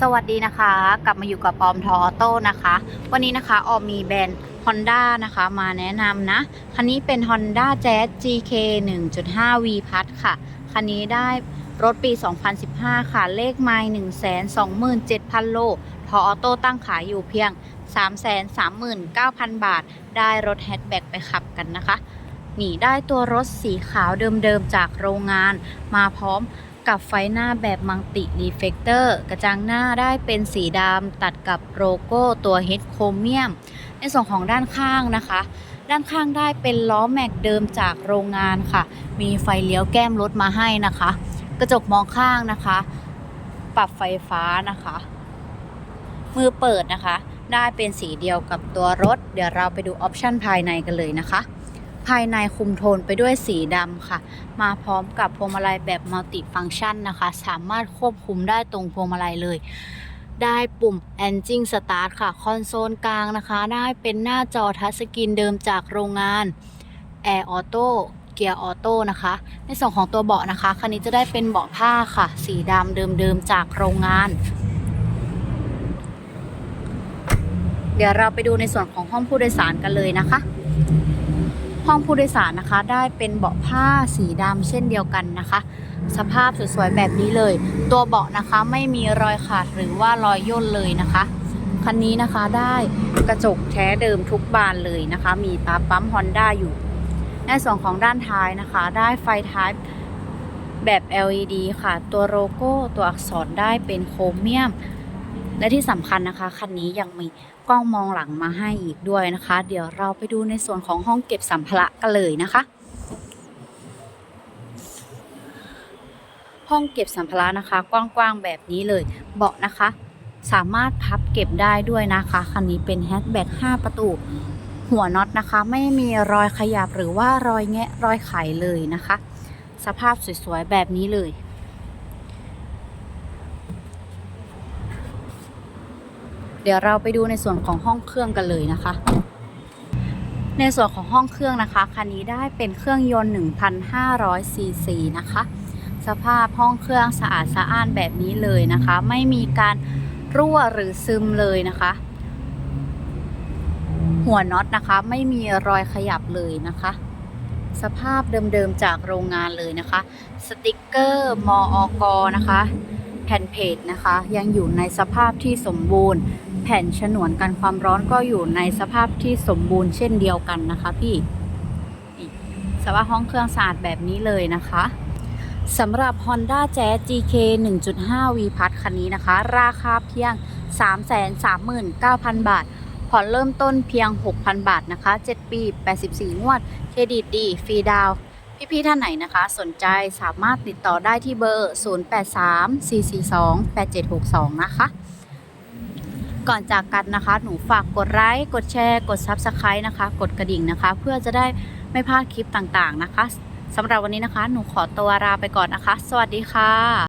สวัสดีนะคะ กลับมาอยู่กับออมทอออโต้นะคะ วันนี้นะคะออมมีแบรนด์ Honda นะคะมาแนะนำนะ คันนี้เป็น Honda Jazz GK 1.5 V พัทค่ะ คันนี้ได้รถปี 2015 ค่ะ เลขไมล์127,000 โล ทอออโต้ตั้งขายอยู่เพียง 339,000 บาท ได้รถแฮชแบ็กไปขับกันนะคะ นี่ได้ตัวรถสีขาวเดิมๆจากโรงงานมาพร้อม กับไฟหน้าแบบมังติรีเฟกเตอร์กระจังหน้าได้เป็นสีดำตัดกับโลโก้ตัวเฮดโครเมียม ในส่วนของด้านข้างนะคะ ด้านข้างได้เป็นล้อแม็กเดิมจากโรงงานค่ะ มีไฟเลี้ยวแก้มรถมาให้นะคะ กระจกมองข้างนะคะ ปรับไฟฟ้านะคะ มือเปิดนะคะ ได้เป็นสีเดียวกับตัวรถ เดี๋ยวเราไปดูออปชันภายในกันเลยนะคะ ภายในคุมโทนไปด้วยสีดำค่ะ มาพร้อมกับพวงมาลัยแบบมัลติฟัง c t ชันนะคะ สามารถควบคุมได้ตรงพวงมาลัยเลย ได้ปุ่ม Engine Start ค่ะ คอนโซลกลางนะคะ ได้เป็นหน้าจอทัชสกรีนเดิมจากโรงงาน Air Auto เกียร์ออโต้นะคะ ในส่วนของตัวเบาะนะคะ คันนี้จะได้เป็นเบาะผ้าค่ะ สีดำเดิมๆจากโรงงาน เดี๋ยวเราไปดูในส่วนของห้องผู้โดยสารกันเลยนะคะ ห้องผู้โดยสารนะคะ ได้เป็นเบาะผ้าสีดำเช่นเดียวกันนะคะ สภาพสวยๆแบบนี้เลย ตัวเบาะนะคะไม่มีรอยขาดหรือว่ารอยย่นเลยนะคะคันนี้นะคะได้กระจกแท้เดิมทุกบานเลยนะคะ มีตาปั๊ม Honda อยู่ ในส่วนของด้านท้ายนะคะ ได้ไฟท้ายแบบ LED ค่ะ ตัวโลโก้ตัวอักษรได้เป็นโครเมียม และที่สำคัญนะคะคันนี้ยังมีกล้องมองหลังมาให้อีกด้วยนะคะ เดี๋ยวเราไปดูในส่วนของห้องเก็บสัมภาระกันเลยนะคะ ห้องเก็บสัมภาระนะคะ กว้างๆแบบนี้เลย เบาะนะคะ สามารถพับเก็บได้ด้วยนะคะคันนี้เป็นแฮชแบ็ก5ประตู หัวน็อตนะคะ ไม่มีรอยขยับหรือว่ารอยแงะรอยไขเลยนะคะ สภาพสวยๆแบบนี้เลย เดี๋ยวเราไปดูในส่วนของห้องเครื่องกันเลยนะคะ ในส่วนของห้องเครื่องนะคะคันนี้ได้เป็นเครื่องยนต์1,500ซีซีนะคะ สภาพห้องเครื่องสะอาดสะอ้านแบบนี้เลยนะคะ ไม่มีการรั่วหรือซึมเลยนะคะ หัวน็อตนะคะไม่มีรอยขยับเลยนะคะสภาพเดิมๆจากโรงงานเลยนะคะ สติกเกอร์ มออกนะคะ แผ่นเพจนะคะ ยังอยู่ในสภาพที่สมบูรณ์ แผ่นฉนวนกันความร้อนก็อยู่ในสภาพที่สมบูรณ์เช่นเดียวกันนะคะพี่สภาพห้องเครื่องสะอาดแบบนี้เลยนะคะสำหรับ Honda Jazz GK 1.5 V พัทคันนี้นะคะ ราคาเพียง 339,000 บาท ผ่อนเริ่มต้นเพียง 6,000 บาทนะคะ 7 ปี 84 งวด เครดิตดี ฟรีดาวพี่ๆท่านไหนนะคะ สนใจสามารถติดต่อได้ที่เบอร์ 0834428762 นะคะ ก่อนจากกันนะคะ หนูฝากกดไลค์กดแชร์กด s u b สไครต์นะคะ กดกระดิ่งนะคะ เพื่อจะได้ไม่พลาดคลิปต่างๆนะคะสำหรับวันนี้นะคะ หนูขอตัวลาไปก่อนนะคะ สวัสดีค่ะ